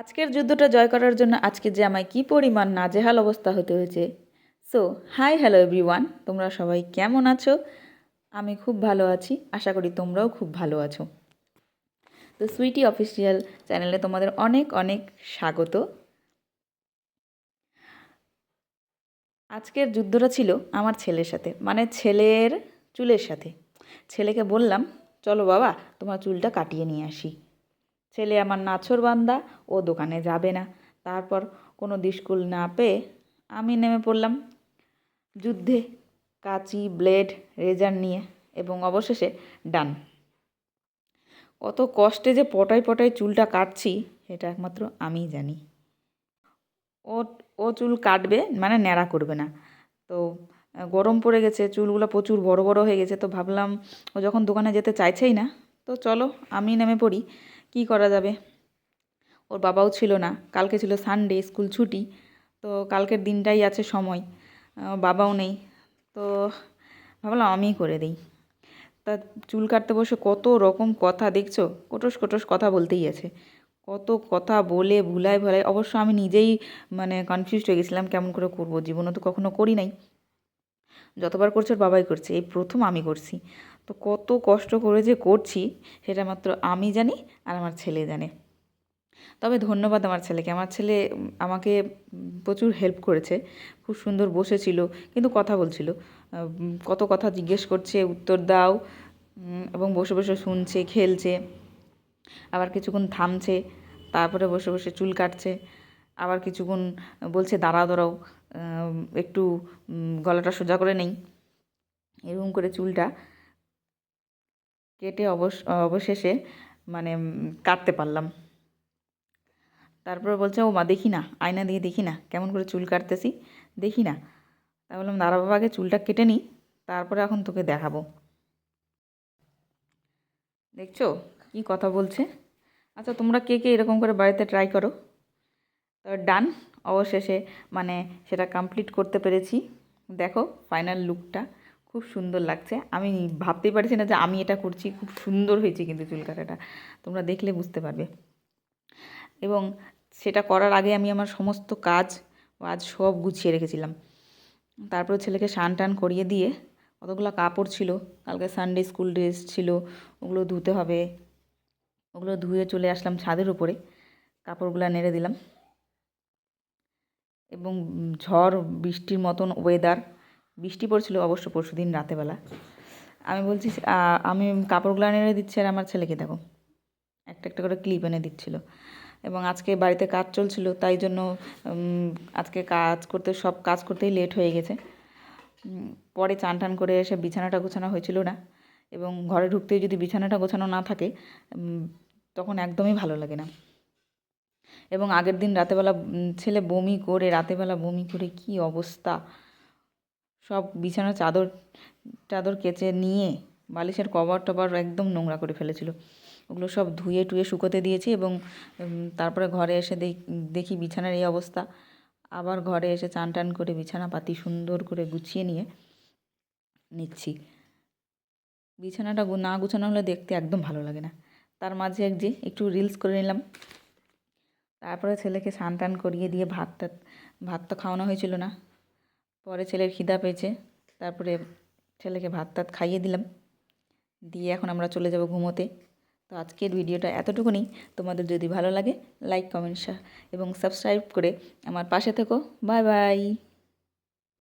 আজকের যুদ্ধটা জয় করার জন্য আজকে যে আমায় কী পরিমাণ নাজেহাল অবস্থা হতে হয়েছে। সো হাই হ্যালো এভরিওয়ান তোমরা সবাই কেমন আছো? আমি খুব ভালো আছি, আশা করি তোমরাও খুব ভালো আছো। তো সুইটি অফিসিয়াল চ্যানেলে তোমাদের অনেক অনেক স্বাগত। আজকের যুদ্ধটা ছিল আমার ছেলের সাথে মানে ছেলের চুলের সাথে। ছেলেকে বললাম, চলো বাবা, তোমার চুলটা কাটিয়ে নিয়ে আসি। ছেলে আমার নাছর বান্দা, ও দোকানে যাবে না। তারপর কোনো দিশকুল না পেয়ে আমি নেমে পড়লাম যুদ্ধে, কাঁচি, ব্লেড, রেজার নিয়ে এবং অবশেষে ডান। কত কষ্টে যে পটায় পটায় চুলটা কাটছি, সেটা একমাত্র আমিই জানি। ও ও চুল কাটবে মানে ন্যাড়া করবে না। তো, গরম পড়ে গেছে, চুলগুলো প্রচুর বড় বড় হয়ে গেছে, তো ভাবলাম ও যখন দোকানে যেতে চাইছেই না, তো চলো আমি নেমে পড়ি। কী করা যাবে? ওর বাবাও ছিল না। কালকে ছিল সানডে স্কুল ছুটি। তো কালকের দিনটাই আছে সময়। বাবাও নেই। তো ভাবলাম আমিই করে দিই। তা চুল কাটতে বসে কত রকম কথা, দেখছ? কটস কটস কথা বলতেই আছে। কত কথা বলে ভুলাই ভুলাই অবশ্য আমি নিজেই মানে কনফিউজ হয়ে গেছিলাম, কেমন করে করব? জীবনে তো কখনো করি নাই। যতবার করছে ওর বাবাই করছে। এই প্রথম আমি করছি। তো কত কষ্ট করে যে করছি, সেটা মাত্র আমি জানি আর আমার ছেলে জানে। তবে ধন্যবাদ আমার ছেলেকে। আমার ছেলে আমাকে প্রচুর হেল্প করেছে। খুব সুন্দর বসেছিল, কিন্তু কথা বলছিল। কত কথা জিজ্ঞেস করছে, উত্তর দাও এবং বসে বসে শুনছে, খেলছে। আবার কিছুক্ষণ থামছে, তারপরে বসে বসে চুল কাটছে। আবার কিছুক্ষণ বলছে, দাঁড়াও দাঁড়াও একটু গলাটা সোজা করে নেই। এরকম করে চুলটা কেটে অবশ, অবশেষে মানে কাটতে পারলাম। তারপরে বলছে ও মা দেখি না, আয়না দিয়ে দেখি না, কেমন করে চুল কাটতেছি, দেখি না। তা বললাম, দাঁড়া বাবা, আগে চুলটা কেটে নিই, তারপরে এখন তোকে দেখাবো। দেখছ? কী কথা বলছে? আচ্ছা তোমরা কে কে এরকম করে বাড়িতে ট্রাই করো? তো ডান, অবশেষে মানে সেটা কমপ্লিট করতে পেরেছি। দেখো ফাইনাল লুকটা খুব সুন্দর লাগছে। আমি ভাবতেই পারছি না যে আমি এটা করছি, খুব সুন্দর হয়েছে কিন্তু চুল কাটাটা তোমরা দেখলে বুঝতে পারবে। এবং সেটা করার আগে আমি আমার সমস্ত কাজ আজ সব গুছিয়ে রেখেছিলাম। তারপর ছেলেকে স্নান টান করিয়ে দিয়ে কতগুলো কাপড় ছিল, কালকে সানডে স্কুল ড্রেস ছিল, ওগুলো ধুতে হবে, ওগুলো ধুয়ে চলে আসলাম ছাদের উপরে, কাপড়গুলো নেড়ে দিলাম। এবং ঝড়, বৃষ্টির মতন ওয়েদার বৃষ্টি পড়ছিল অবশ্য পরশু দিন রাতেবেলা। আমি বলছি আমি কাপড়গুলো নেড়ে দিচ্ছি আর আমার ছেলেকে দেখো। একটা একটা করে ক্লিপ এনে দিচ্ছিল। এবং আজকে বাড়িতে কাজ চলছিল, তাই জন্য আজকে কাজ করতে, সব কাজ করতেই লেট হয়ে গেছে। পরে চান টান করে এসে বিছানাটা গোছানো হয়েছিল না। এবং ঘরে ঢুকতেই যদি বিছানাটা গোছানো না থাকে তখন একদমই ভালো লাগে না। এবং আগের দিন রাতেবেলা ছেলে বমি করে, রাতেবেলা বমি করে কি অবস্থা। সব বিছানার চাদর চাদর কেচে নিয়ে বালিশের কভার টভার একদম নোংরা করে ফেলেছিল। ওগুলো সব ধুয়ে টুয়ে শুকোতে দিয়েছি এবং তারপরে ঘরে এসে দেখি বিছানার এই অবস্থা। আবার ঘরে এসে চান টান করে বিছানা পাতি সুন্দর করে গুছিয়ে নিয়ে নিচ্ছি। বিছানাটা না গুছানো হলে দেখতে একদম ভালো লাগে না। তার মাঝে এক যে একটু রিলস করে নিলাম। তারপরে ছেলেকে স্নান টান করিয়ে দিয়ে ভাত টাত ভাত তো খাওয়ানো হয়েছিল না। পরে ছেলের খিদা পেয়েছে, তারপরে ছেলেকে ভাত টাত খাইয়ে দিলাম। দিয়ে এখন আমরা চলে যাব ঘুমোতে। তো আজকের ভিডিওটা এতটুকুনি। তোমাদের যদি ভালো লাগে লাইক কমেন্ট এবং সাবস্ক্রাইব করে আমার পাশে থেকো। Bye bye